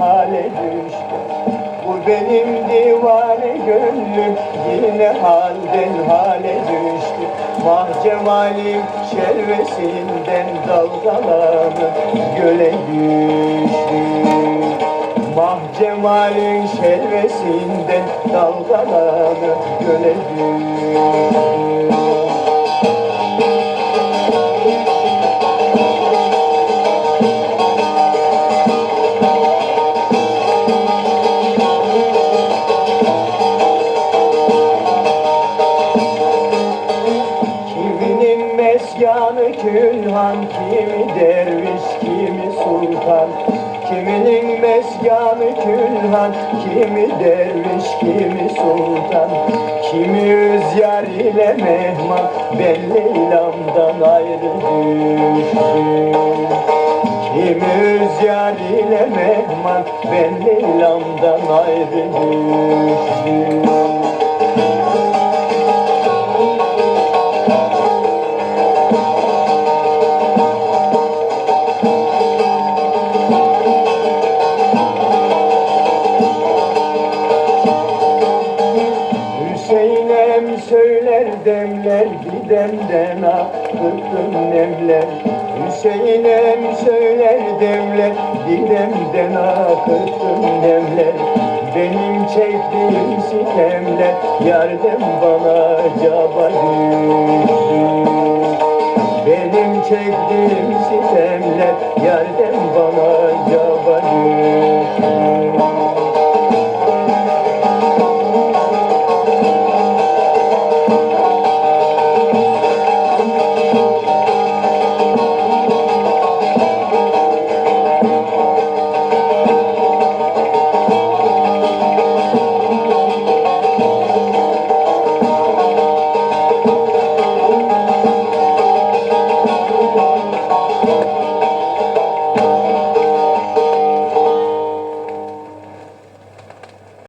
hale düştü. Bu benim divane gönlüm yine halden hale düştü. Mah cemalim şervesinden dalgalanıp göle düştü. Mah cemalin şervesinden dalgalanıp göle düştü külhan, kimi derviş, kimi sultan Kiminin mesyanı külhan, kimi derviş, kimi sultan Kimi rüzgar ile mehman, ben Leyla'mdan ayrı düştüm Kimi rüzgar ile mehman, ben Leyla'mdan ayrı düştüm söyler demler gidemden akıttım nemler. Hüseyin'em söyler demler gidemden akıttım nemler. Benim çektiğim sitemler yardım bana düştü Benim çektiğim sitemler